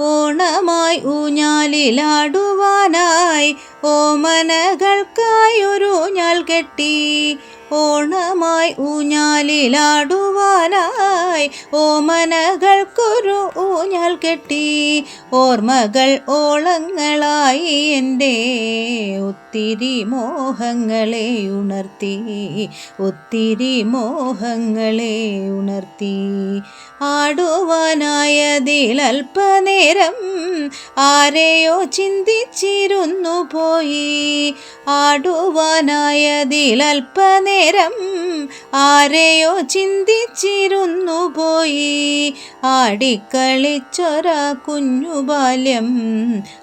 ഓണമായി ഊഞ്ഞാലിലാടുവാനായി ഓമനകൾക്കായൊരു ഊഞ്ഞാൽ കെട്ടി. ഓണമായി ഊഞ്ഞാലിലാടുവാനായി ഓമനകൾക്കൊരു ഊഞ്ഞാൽ കെട്ടി. ഓർമ്മകൾ ഓളങ്ങളായി എന്റെ ഒത്തിരി മോഹങ്ങളെ ഉണർത്തി. ഒത്തിരി മോഹങ്ങളെ ഉണർത്തി. ആടുവാനായതിൽ അല്പനേരം ആരെയോ ചിന്തിച്ചിരുന്നു പോയി. ആടുവാനായതിൽ അല്പനേരം ആരെയോ ചിന്തിച്ചിരുന്നു പോയി. ആടിക്കളിച്ചൊര കുഞ്ഞു ബാല്യം.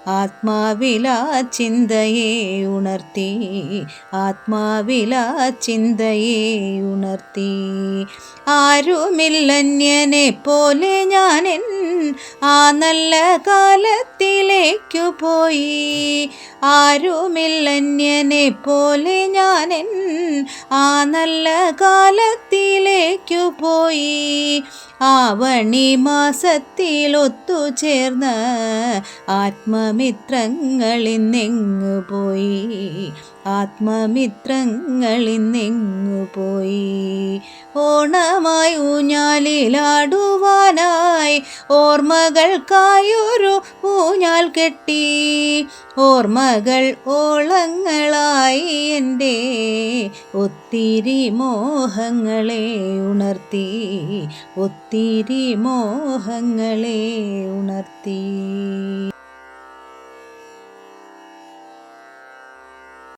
ആത്മാവിലാ ചിന്തയെ ഉണർത്തി. ആത്മാവിലാ ചിന്തയെ ഉണർത്തി. ആരുമില്ലന്യനെ പോലെ ഞാനെൻ ആ നല്ല കാലത്തിലേക്കു പോയി. ആരുമില്ലന്യനെ പോലെ ഞാനൻ ആ നല്ല കാലത്തിലേക്കു പോയി. ആവണി മാസത്തിൽ ഒത്തുചേർന്ന് ആത്മമിത്രങ്ങളിന്നെങ്ങു പോയി? ആത്മമിത്രങ്ങളിന്നെങ്ങു പോയി ഓണമായി ഊഞ്ഞാലിലാടുവാനായി ഓർമ്മകൾക്കായൊരു ഊഞ്ഞാൽ കെട്ടി. ഓർമ്മകൾ ഓളങ്ങളായി എന്റെ ഒത്തിരി മോഹങ്ങളെ ഉണർത്തി ഒത്തിരി മോഹങ്ങളെ ഉണർത്തി.